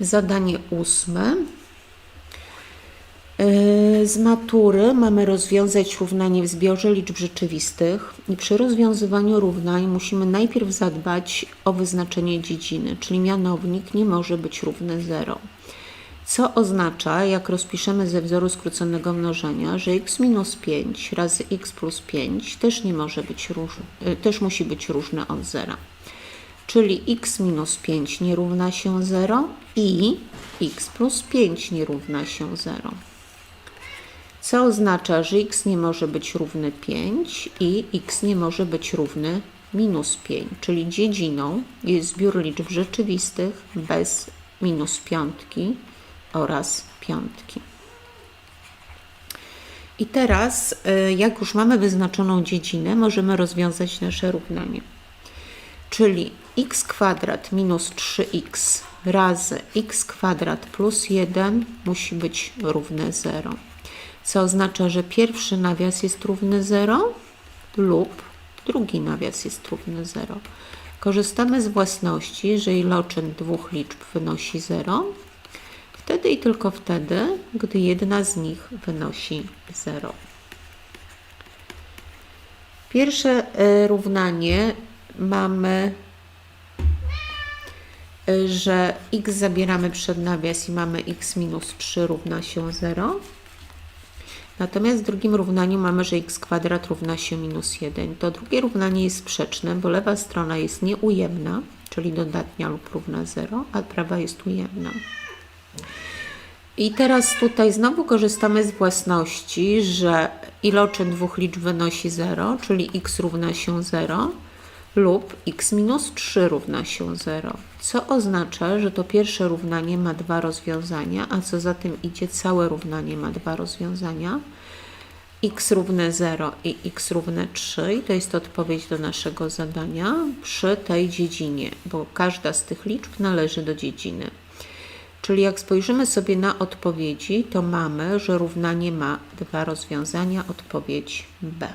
Zadanie ósme. Yy, Z matury mamy rozwiązać równanie w zbiorze liczb rzeczywistych i przy rozwiązywaniu równań musimy najpierw zadbać o wyznaczenie dziedziny, czyli mianownik nie może być równy 0. Co oznacza, jak rozpiszemy ze wzoru skróconego mnożenia, że x minus 5 razy x plus 5 też nie może być różny, y, też musi być różne od zera. Czyli x minus 5 nie równa się 0 i x plus 5 nie równa się 0. Co oznacza, że x nie może być równy 5 i x nie może być równy minus 5, czyli dziedziną jest zbiór liczb rzeczywistych bez minus piątki oraz piątki. I teraz, y, jak już mamy wyznaczoną dziedzinę, możemy rozwiązać nasze równanie. Czyli x kwadrat minus 3x razy x kwadrat plus 1 musi być równe 0. Co oznacza, że pierwszy nawias jest równy 0 lub drugi nawias jest równy 0. Korzystamy z własności, że iloczyn dwóch liczb wynosi 0, wtedy i tylko wtedy, gdy jedna z nich wynosi 0. Pierwsze e, równanie mamy, e, że x zabieramy przed nawias i mamy x minus 3 równa się 0. Natomiast w drugim równaniu mamy, że x kwadrat równa się minus 1. To drugie równanie jest sprzeczne, bo lewa strona jest nieujemna, czyli dodatnia lub równa 0, a prawa jest ujemna. I teraz tutaj znowu korzystamy z własności, że iloczyn dwóch liczb wynosi 0, czyli x równa się 0 lub x minus 3 równa się 0, co oznacza, że to pierwsze równanie ma dwa rozwiązania, a co za tym idzie, całe równanie ma dwa rozwiązania. x równe 0 i x równe 3 i to jest odpowiedź do naszego zadania przy tej dziedzinie, bo każda z tych liczb należy do dziedziny. Czyli jak spojrzymy sobie na odpowiedzi, to mamy, że równanie ma dwa rozwiązania, odpowiedź B.